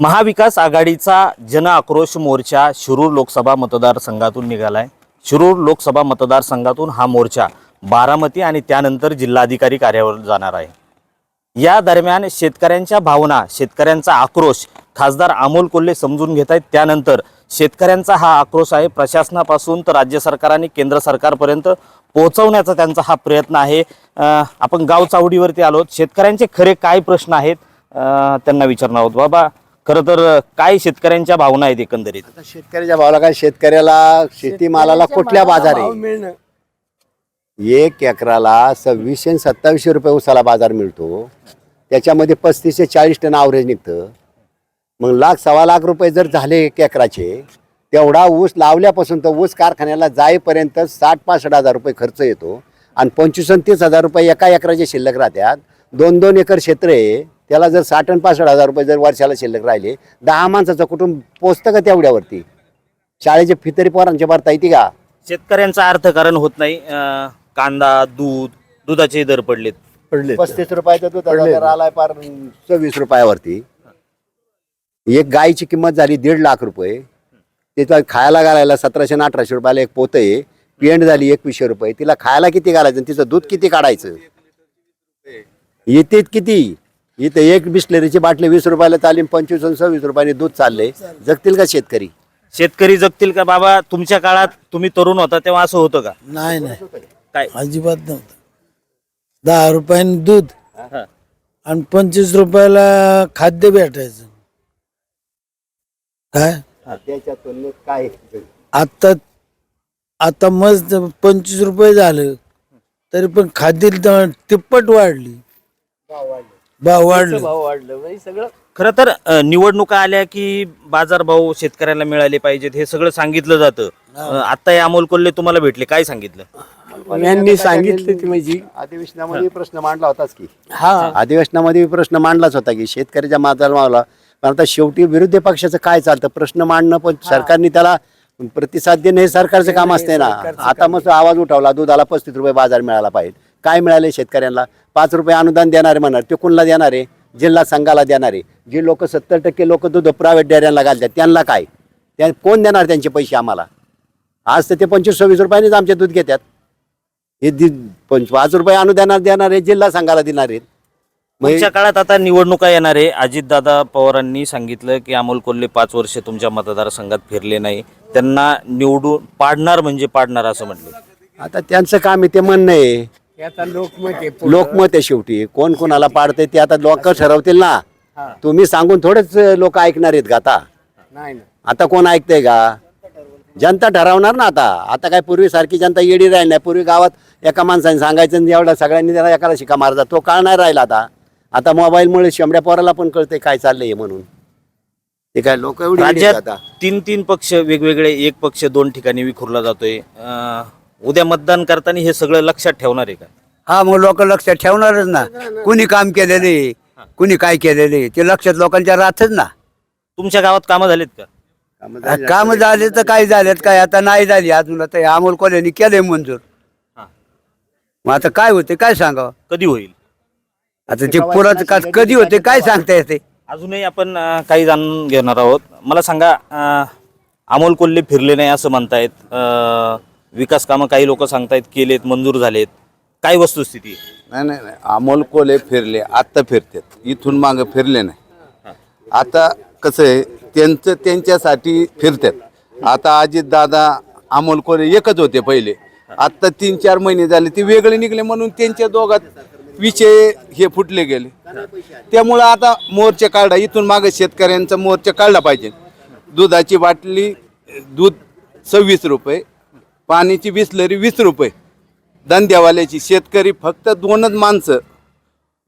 महाविकास आघाडीचा जन आक्रोश मोर्चा शिरूर लोकसभा मतदारसंघातून निघाला आहे शिरूर लोकसभा मतदारसंघातून हा मोर्चा बारामती आणि त्यानंतर जिल्हाधिकारी कार्यावर जाणार आहे. या दरम्यान शेतकऱ्यांच्या भावना शेतकऱ्यांचा आक्रोश खासदार अमोल कोल्हे समजून घेत आहेत. त्यानंतर शेतकऱ्यांचा हा आक्रोश आहे. प्रशासनापासून तर राज्य सरकार आणि केंद्र सरकारपर्यंत पोहोचवण्याचा त्यांचा हा प्रयत्न आहे. आपण गाव चावडीवरती आलो. शेतकऱ्यांचे खरे काय प्रश्न आहेत त्यांना विचारणार आहोत. बाबा खरं तर काय शेतकऱ्यांच्या भावना आहेत एकंदरीत? आता शेतकऱ्याच्या भावाला काय शेतकऱ्याला शेतीमालाला कुठल्या बाजार आहे? एक एकराला सव्वीसशे आणि सत्तावीसशे रुपये उसाला बाजार मिळतो. त्याच्यामध्ये पस्तीस ते चाळीस टन आवरेज निघतं. मग लाख सव्वा लाख रुपये जर झाले एक एकराचे तेवढा ऊस लावल्यापासून तर ऊस कारखान्याला जाईपर्यंत साठ पासष्ट हजार रुपये खर्च येतो. आणि पंचवीस आणि तीस हजार रुपये एका एकराचे शिल्लक राहतात दोन दोन एकर क्षेत्र आहे. त्याला जर साठ आणि पासष्ट हजार रुपये जर वर्षाला शिल्लक राहिले दहा माणसाचं कुटुंब पोचतं का तेवढ्यावरती? शाळेची फी तरी पोरांच्या भरता येते का? शेतकऱ्यांचं अर्थकारण होत नाही. अं, कांदा दूध दुधाचे दर पडलेत. पडले पस्तीस रुपयाचा दुधाचा. दर आलाय पार सव्वीस रुपयावरती. एक गायची किंमत झाली दीड लाख रुपये. त्याचा खायला घालायला सतराशे आणि अठराशे रुपयाला एक पोतं आहे. पेंड झाली एकवीसशे रुपये. तिला खायला किती घालायचं आणि तिचं दूध किती काढायचं? येते किती? इथं एक बिस्लरीची बाटली वीस रुपयाला चालली पंचवीस आणि सव्वीस रुपयाने दूध चालले. जगतील का शेतकरी? शेतकरी जगतील का? बाबा तुमच्या काळात तुम्ही तरुण होता तेव्हा असं होतं का? नाही नाही. काय? अजिबात नव्हतं. दहा रुपयाने दूध हा. आणि पंचवीस रुपयाला खाद्य भेटायचं. काय? त्याच्या तुलनेत काय आता आता मस्त पंचवीस रुपये झालं तरी पण खाद्य द- तिप्पट वाढली. भाव वाढले. खरं तर अं, निवडणुका आल्या की बाजारभाव शेतकऱ्याला मिळाले पाहिजेत हे सगळं सांगितलं जातं. अं, आता हे अमोल कोल्हे तुम्हाला भेटले काय सांगितलं? यांनी सांगितलं ती म्हणजे अधिवेशनामध्ये प्रश्न मांडला होताच की. हा. अधिवेशनामध्ये प्रश्न मांडलाच होता की शेतकऱ्याच्या माताला मावला. पण आता शेवटी विरोधी पक्षाचं काय चालतं? प्रश्न मांडणं पण सरकारने त्याला प्रतिसाद देणं हे सरकारचं काम असते ना. आता मस्त आवाज उठवला दुधाला पस्तीस रुपये बाजार मिळाला पाहिजे. काय मिळाले शेतकऱ्यांना? पाच रुपये अनुदान देणारे म्हणणार ते कोणला देणार आहे जिल्हा संघाला देणार. आहे जे लोक सत्तर टक्के लोक दूध प्रायव्हेट डेअऱ्यांना घालतात त्यांना काय? त्या कोण देणार त्यांचे पैसे आम्हाला? आज तर ते पंचवीस सव्वीस रुपयानेच आमचे दूध घेतात. हे दि पंच पाच रुपये अनुदानात देणार आहे जिल्हा संघाला देणार. आहेत तुमच्या काळात आता निवडणुका येणार आहे. अजितदादा पवारांनी सांगितलं की अमोल कोल्हे पाच वर्ष तुमच्या मतदारसंघात फिरले नाही. त्यांना निवडून पाडणार म्हणजे पाडणार असं म्हटलं. आता त्यांचं काम आहे ते म्हणणं आहे आता लोकमत आहे. लोकमत आहे शेवटी. कोण कोणाला पाडते ते आता लोक ठरवतील ना. तुम्ही सांगून थोडेच लोक ऐकणार आहेत का आता? नाही ना. आता कोण ऐकतंय का? जनता ठरवणार ना आता. आता काय पूर्वीसारखी जनता येडी राहिली नाही. पूर्वी गावात एका माणसाने सांगायचं आणि एवढा सगळ्यांनी त्याला एकाला शिका मारता तो काळ नाही राहिला आता. आता मोबाईलमुळे शेंबड्या पोराला पण कळतंय काय चाललंय म्हणून. ते काय लोक एवढी येडी आहेत राज्यात आता. तीन तीन पक्ष वेगवेगळे एक पक्ष दोन ठिकाणी विखुरला जातोय. अं, उद्या मतदान करताना हे सगळं लक्षात ठेवणार आहे का? हा मग लोक लक्षात ठेवणारच ना. कुणी काम केलेले कुणी काय केलेले ते लक्षात लोकांच्या राहतच ना. तुमच्या गावात कामं झालीत का? कामं झाली तर काय झालेत काय? आता नाही झाली. अजून आता हे अमोल कोल्ह्यांनी केलंय मंजूर. हा. मग आता काय होते काय सांगावं? कधी होईल? आता ते पुरात का कधी होते काय सांगता येते? अजूनही आपण अं, काही जाणून घेणार आहोत. मला सांगा अं, अमोल कोल्हे फिरले नाही असं म्हणतायत. अं, विकास कामं काही लोक सांगतायत केलेत मंजूर झालेत. काय वस्तुस्थिती? आहे? नाही नाही नाही. अमोल कोले फिरले आत्ता फिरतात. इथून मागं फिरले नाही. आता कसं आहे त्यांचं त्यांच्यासाठी फिरतात. आता अजित दादा अमोल कोले एकच होते पहिले. आत्ता तीन चार महिने झाले ते वेगळे निघले म्हणून त्यांच्या दोघात विषय हे फुटले गेले. त्यामुळं आता मोर्चा काढला इथून मागे शेतकऱ्यांचा मोर्चा काढला पाहिजे. दुधाची बाटली दूध सव्वीस रुपये पाण्याची बिसलरी वीस रुपये. धंद्यावाल्याची शेतकरी फक्त दोनच माणसं.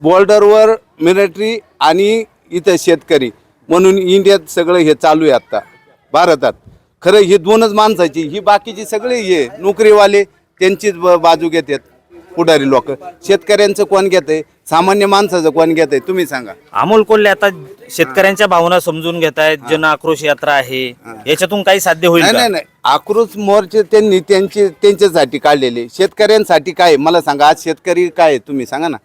बॉर्डरवर मिलिटरी आणि इथं शेतकरी. म्हणून इंडियात सगळं हे चालू आहे आत्ता भारतात. खरं हे दोनच माणसाची ही बाकीची सगळे हे नोकरीवाले त्यांचीच ब- बाजू घेतात पुढारी लोक. शेतकऱ्यांचं कोण घेत आहे सामान्य माणसाचं कोण घेत आहे तुम्ही सांगा. अमोल कोल्हे आता शेतकऱ्यांच्या भावना समजून घेत आहेत जन आक्रोश यात्रा आहे. याच्यातून काही साध्य होईल नाही का? नाही नाही. आक्रोश मोर्चे त्यांनी त्यांचे त्यांच्यासाठी काढलेले. शेतकऱ्यांसाठी काय? आहे? मला सांगा आज शेतकरी काय आहे? तुम्ही? सांगा ना.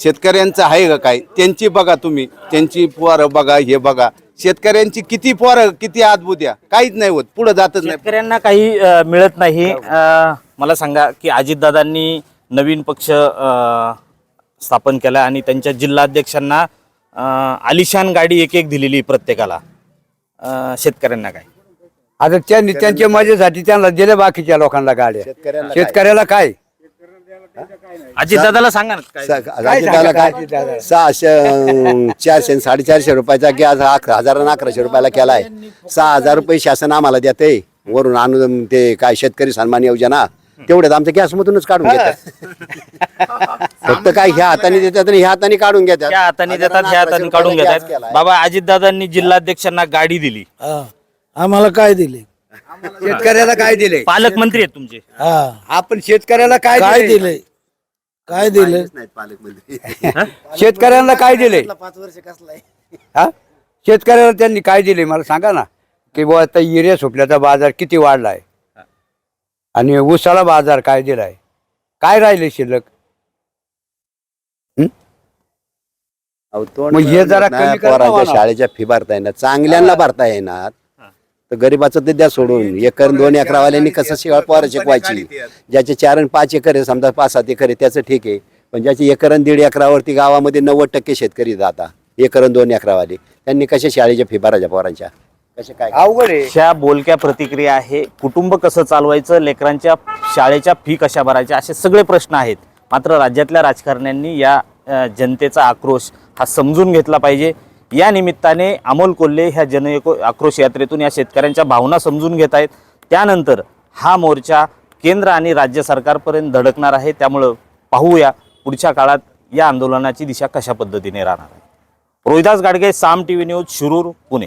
शेतकऱ्यांचं आहे का काय? त्यांची बघा तुम्ही. त्यांची पोरं बघा हे बघा. शेतकऱ्यांची किती पोरं किती अद्भुत द्या काहीच नाही होत. पुढे जातच नाही. शेतकऱ्यांना काही अ, मिळत नाही. अ, मला सांगा की अजितदादांनी नवीन पक्ष अ, स्थापन केला आणि त्यांच्या जिल्हाध्यक्षांना आलिशान गाडी एक एक दिलेली प्रत्येकाला. शेतकऱ्यांना काय? आता त्यांनी त्यांच्या मजेसाठी त्यांना दिल्या बाकीच्या लोकांना गाड्या. शेतकऱ्याला काय? शेतकऱ्याला काय? अजितदादाला सांगा ना काय? सहाशे अं, चारशे आणि साडेचारशे रुपयाचा गॅस हा अकरा हजार आणि अकराशे रुपयाला केलाय. सहा हजार रुपये शासन आम्हाला देते वरून आणून ते काय शेतकरी सन्मान योजना तेवढ्यात आमच्या गॅस मधूनच काढून घेतात. फक्त काय ह्या हाताने देतात आणि ह्या हाताने काढून घेतात. त्या हाताने देतात ह्या हाताने काढून घेतात. बाबा अजितदादांनी जिल्हाध्यक्षांना गाडी दिली. हा. आम्हाला काय दिले? शेतकऱ्याला काय दिले? पालकमंत्री आहेत तुमचे. हा. आपण शेतकऱ्याला काय काय दिले? दिले? काय दिले? नाहीत पालकमंत्री. शेतकऱ्यांना काय दिले? हा? शेतकऱ्याला त्यांनी काय दिले? मला सांगा ना. की बुवा आता युरिया सुटल्याचा बाजार किती वाढलाय? आणि उसाला बाजार काय दिलाय? काय राहिले शिल्लक? अहो, तोंड मग हे जरा नाही, कमी करा पोरांच्या. शाळेच्या फी भरता येणार चांगल्यांना भरता येणार तर गरीबाचं ते द्या सोडून. एकर दोन एकरावाल्यांनी कसं शिवाय पोरं शिकवायची ज्याचे चार आणि पाच एकर आहे समजा पाच सात एकर आहे त्याचं ठीक आहे. पण ज्याचे एकर आणि दीड एकरावरती गावामध्ये नव्वद टक्के शेतकरी जाता एकर आणि दोन एकरावाले. त्यांनी कशा शाळेच्या फी भरायच्या पोरांच्या? कसे काय? अवघड आहे. ह्या बोलक्या प्रतिक्रिया आहे. कुटुंब कसं चालवायचं लेकरांच्या शाळेच्या फी कशा भरायच्या असे सगळे प्रश्न आहेत. मात्र राज्यातल्या राजकारण्यांनी या अ, जनतेचा आक्रोश हा समजून घेतला पाहिजे. या निमित्ताने अमोल कोल्हे ह्या जन एको- आक्रोश यात्रेतून या शेतकऱ्यांच्या भावना समजून घेत आहेत. त्यानंतर हा मोर्चा केंद्र आणि राज्य सरकारपर्यंत धडकणार आहे. त्यामुळं पाहूया पुढच्या काळात या आंदोलनाची दिशा कशा पद्धतीने राहणार आहे. Rohidas Gadge Saam T V news Shirur Pune.